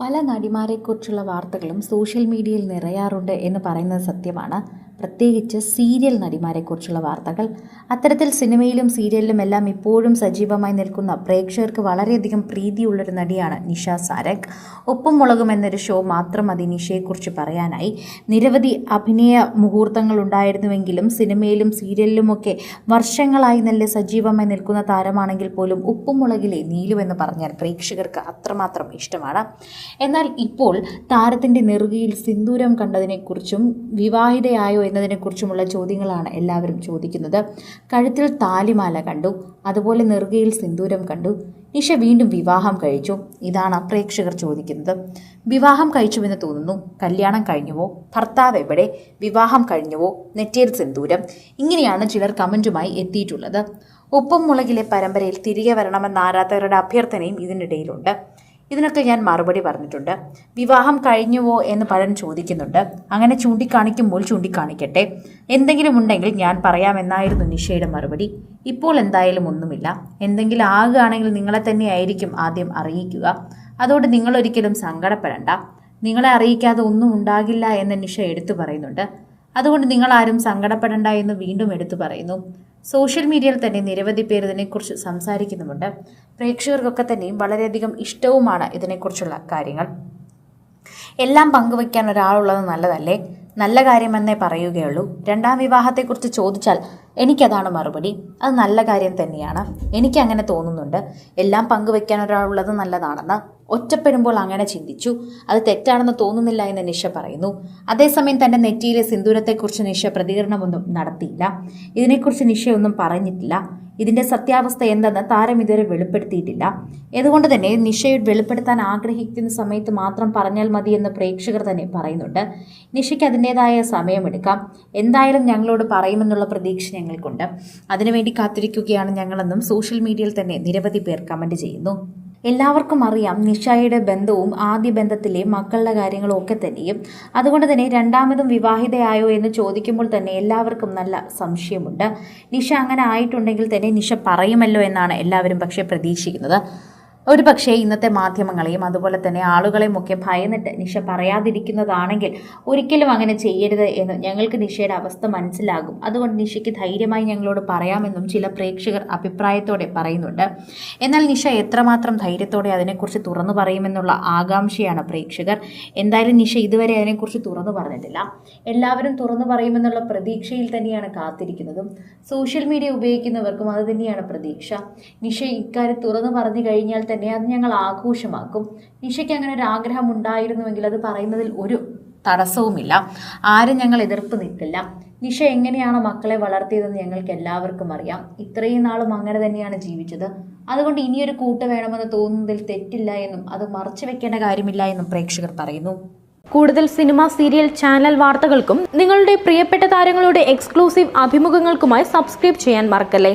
പല നടിമാരെക്കുറിച്ചുള്ള വാർത്തകളും സോഷ്യൽ മീഡിയയിൽ നിറയാറുണ്ട് എന്ന് പറയുന്നത് സത്യമാണ്. പ്രത്യേകിച്ച് സീരിയൽ നടിമാരെക്കുറിച്ചുള്ള വാർത്തകൾ. അത്തരത്തിൽ സിനിമയിലും സീരിയലിലും എല്ലാം ഇപ്പോഴും സജീവമായി നിൽക്കുന്ന പ്രേക്ഷകർക്ക് വളരെയധികം പ്രീതിയുള്ളൊരു നടിയാണ് നിഷ സാരംഗ്. ഒപ്പം മുളകും എന്നൊരു ഷോ മാത്രം മതി നിഷയെക്കുറിച്ച് പറയാനായി. നിരവധി അഭിനയ മുഹൂർത്തങ്ങൾ ഉണ്ടായിരുന്നുവെങ്കിലും സിനിമയിലും സീരിയലിലുമൊക്കെ വർഷങ്ങളായി നല്ല സജീവമായി നിൽക്കുന്ന താരമാണെങ്കിൽ പോലും ഉപ്പും മുളകിലെ എന്ന് പറഞ്ഞാൽ പ്രേക്ഷകർക്ക് അത്രമാത്രം ഇഷ്ടമാണ്. എന്നാൽ ഇപ്പോൾ താരത്തിന്റെ നെറുകയിൽ സിന്ദൂരം കണ്ടതിനെക്കുറിച്ചും വിവാഹിതയായോ എന്നതിനെക്കുറിച്ചുമുള്ള ചോദ്യങ്ങളാണ് എല്ലാവരും ചോദിക്കുന്നത്. കഴുത്തിൽ താലിമാല കണ്ടു അതുപോലെ നെറുകയിൽ സിന്ദൂരം കണ്ടു. നിഷ വീണ്ടും വിവാഹം കഴിച്ചു. ഇതാണ് പ്രേക്ഷകർ ചോദിക്കുന്നത്. വിവാഹം കഴിച്ചുവെന്ന് തോന്നുന്നു കല്യാണം കഴിഞ്ഞുവോ? ഭർത്താവ് എവിടെ? വിവാഹം കഴിഞ്ഞുവോ? നെറ്റിയിൽ സിന്ദൂരം. ഇങ്ങനെയാണ് ചിലർ കമന്റുമായി എത്തിയിട്ടുള്ളത്. ഉപ്പും മുളകിലെ പരമ്പരയിൽ തിരികെ വരണമെന്ന ആരാധകരുടെ അഭ്യർത്ഥനയും ഇതിനിടയിലുണ്ട്. ഇതിനൊക്കെ ഞാൻ മറുപടി പറഞ്ഞിട്ടുണ്ട്. വിവാഹം കഴിഞ്ഞുവോ എന്ന് പലരും ചോദിക്കുന്നുണ്ട്. അങ്ങനെ ചൂണ്ടിക്കാണിക്കുമ്പോൾ ചൂണ്ടിക്കാണിക്കട്ടെ. എന്തെങ്കിലും ഉണ്ടെങ്കിൽ ഞാൻ പറയാമെന്നായിരുന്നു നിഷയുടെ മറുപടി. ഇപ്പോൾ എന്തായാലും ഒന്നുമില്ല. എന്തെങ്കിലും ആകുകയാണെങ്കിൽ നിങ്ങളെ തന്നെയായിരിക്കും ആദ്യം അറിയിക്കുക. അതോട് നിങ്ങളൊരിക്കലും സങ്കടപ്പെടണ്ട. നിങ്ങളെ അറിയിക്കാതെ ഒന്നും ഉണ്ടാകില്ല എന്ന് നിഷ എടുത്തു പറയുന്നുണ്ട്. അതുകൊണ്ട് നിങ്ങളാരും സങ്കടപ്പെടണ്ട എന്ന് വീണ്ടും എടുത്തു പറയുന്നു. സോഷ്യൽ മീഡിയയിൽ തന്നെ നിരവധി പേർ ഇതിനെക്കുറിച്ച് സംസാരിക്കുന്നുമുണ്ട്. പ്രേക്ഷകർക്കൊക്കെ തന്നെയും വളരെയധികം ഇഷ്ടവുമാണ് ഇതിനെക്കുറിച്ചുള്ള കാര്യങ്ങൾ. എല്ലാം പങ്കുവയ്ക്കാൻ ഒരാളുള്ളത് നല്ലതല്ലേ? നല്ല കാര്യമെന്നേ പറയുകയുള്ളൂ. രണ്ടാം വിവാഹത്തെക്കുറിച്ച് ചോദിച്ചാൽ എനിക്കതാണ് മറുപടി. അത് നല്ല കാര്യം തന്നെയാണ്. എനിക്കങ്ങനെ തോന്നുന്നുണ്ട്. എല്ലാം പങ്കുവയ്ക്കാൻ ഒരാളുള്ളത് നല്ലതാണെന്ന്. ഒറ്റപ്പെടുമ്പോൾ അങ്ങനെ ചിന്തിച്ചു. അത് തെറ്റാണെന്ന് തോന്നുന്നില്ല എന്ന് നിഷ പറയുന്നു. അതേസമയം തന്റെ നെറ്റിയിലെ സിന്ദൂരത്തെക്കുറിച്ച് നിഷ പ്രതികരണമൊന്നും നടത്തിയില്ല. ഇതിനെക്കുറിച്ച് നിഷ ഒന്നും പറഞ്ഞിട്ടില്ല. ഇതിന്റെ സത്യാവസ്ഥ എന്തെന്ന് താരം ഇതുവരെ വെളിപ്പെടുത്തിയിട്ടില്ല. അതുകൊണ്ട് തന്നെ നിഷയെ വെളിപ്പെടുത്താൻ ആഗ്രഹിക്കുന്ന സമയത്ത് മാത്രം പറഞ്ഞാൽ മതി എന്ന് പ്രേക്ഷകർ തന്നെ പറയുന്നുണ്ട്. നിഷയ്ക്ക് അതിന്റെതായ സമയമെടുക്കാം. എന്തായാലും ഞങ്ങളോട് പറയുമെന്നുള്ള പ്രതീക്ഷ ഞങ്ങൾക്കുണ്ട്. അതിനുവേണ്ടി കാത്തിരിക്കുകയാണ് ഞങ്ങളെന്നും സോഷ്യൽ മീഡിയയിൽ തന്നെ നിരവധി പേർ കമന്റ് ചെയ്യുന്നു. എല്ലാവർക്കും അറിയാം നിഷയുടെ ബന്ധവും ആദ്യ ബന്ധത്തിലെ മക്കളുടെ കാര്യങ്ങളും ഒക്കെ തന്നെയും. അതുകൊണ്ട് തന്നെ രണ്ടാമതും വിവാഹിതയായോ എന്ന് ചോദിക്കുമ്പോൾ തന്നെ എല്ലാവർക്കും നല്ല സംശയമുണ്ട്. നിഷ അങ്ങനെ ആയിട്ടുണ്ടെങ്കിൽ തന്നെ നിഷ പറയുമല്ലോ എന്നാണ് എല്ലാവരും പക്ഷേ പ്രതീക്ഷിക്കുന്നത്. ഒരു പക്ഷേ ഇന്നത്തെ മാധ്യമങ്ങളെയും അതുപോലെ തന്നെ ആളുകളെയും ഒക്കെ ഭയന്നിട്ട് നിഷ പറയാതിരിക്കുന്നതാണെങ്കിൽ ഒരിക്കലും അങ്ങനെ ചെയ്യരുത് എന്ന് ഞങ്ങൾക്ക് നിഷയുടെ അവസ്ഥ മനസ്സിലാകും. അതുകൊണ്ട് നിഷയ്ക്ക് ധൈര്യമായി ഞങ്ങളോട് പറയാമെന്നും ചില പ്രേക്ഷകർ അഭിപ്രായത്തോടെ പറയുന്നുണ്ട്. എന്നാൽ നിഷ എത്രമാത്രം ധൈര്യത്തോടെ അതിനെക്കുറിച്ച് തുറന്നു പറയുമെന്നുള്ള ആകാംക്ഷയാണ് പ്രേക്ഷകർ. എന്തായാലും നിഷ ഇതുവരെ അതിനെക്കുറിച്ച് തുറന്നു പറഞ്ഞിട്ടില്ല. എല്ലാവരും തുറന്നു പറയുമെന്നുള്ള പ്രതീക്ഷയിൽ തന്നെയാണ് കാത്തിരിക്കുന്നതും. സോഷ്യൽ മീഡിയ ഉപയോഗിക്കുന്നവർക്കും അത് തന്നെയാണ് പ്രതീക്ഷ. നിഷ ഇക്കാര്യം തുറന്നു പറഞ്ഞു കഴിഞ്ഞാൽ തന്നെ അത് ഞങ്ങൾ ആഘോഷമാക്കും. നിഷയ്ക്ക് അങ്ങനെ ഒരു ആഗ്രഹം ഉണ്ടായിരുന്നുവെങ്കിൽ അത് പറയുന്നതിൽ ഒരു തടസ്സവുമില്ല. ആരും ഞങ്ങൾ എതിർപ്പ് നിൽക്കില്ല. നിഷ എങ്ങനെയാണ് മക്കളെ വളർത്തിയതെന്ന് ഞങ്ങൾക്ക് എല്ലാവർക്കും അറിയാം. ഇത്രയും നാളും അങ്ങനെ തന്നെയാണ് ജീവിച്ചത്. അതുകൊണ്ട് ഇനിയൊരു കൂട്ട് വേണമെന്ന് തോന്നുന്നതിൽ തെറ്റില്ല എന്നും അത് മറച്ചു വെക്കേണ്ട കാര്യമില്ല എന്നും പ്രേക്ഷകർ പറയുന്നു. കൂടുതൽ സിനിമ സീരിയൽ ചാനൽ വാർത്തകൾക്കും നിങ്ങളുടെ പ്രിയപ്പെട്ട താരങ്ങളുടെ എക്സ്ക്ലൂസീവ് അഭിമുഖങ്ങൾക്കുമായി സബ്സ്ക്രൈബ് ചെയ്യാൻ മറക്കല്ലേ?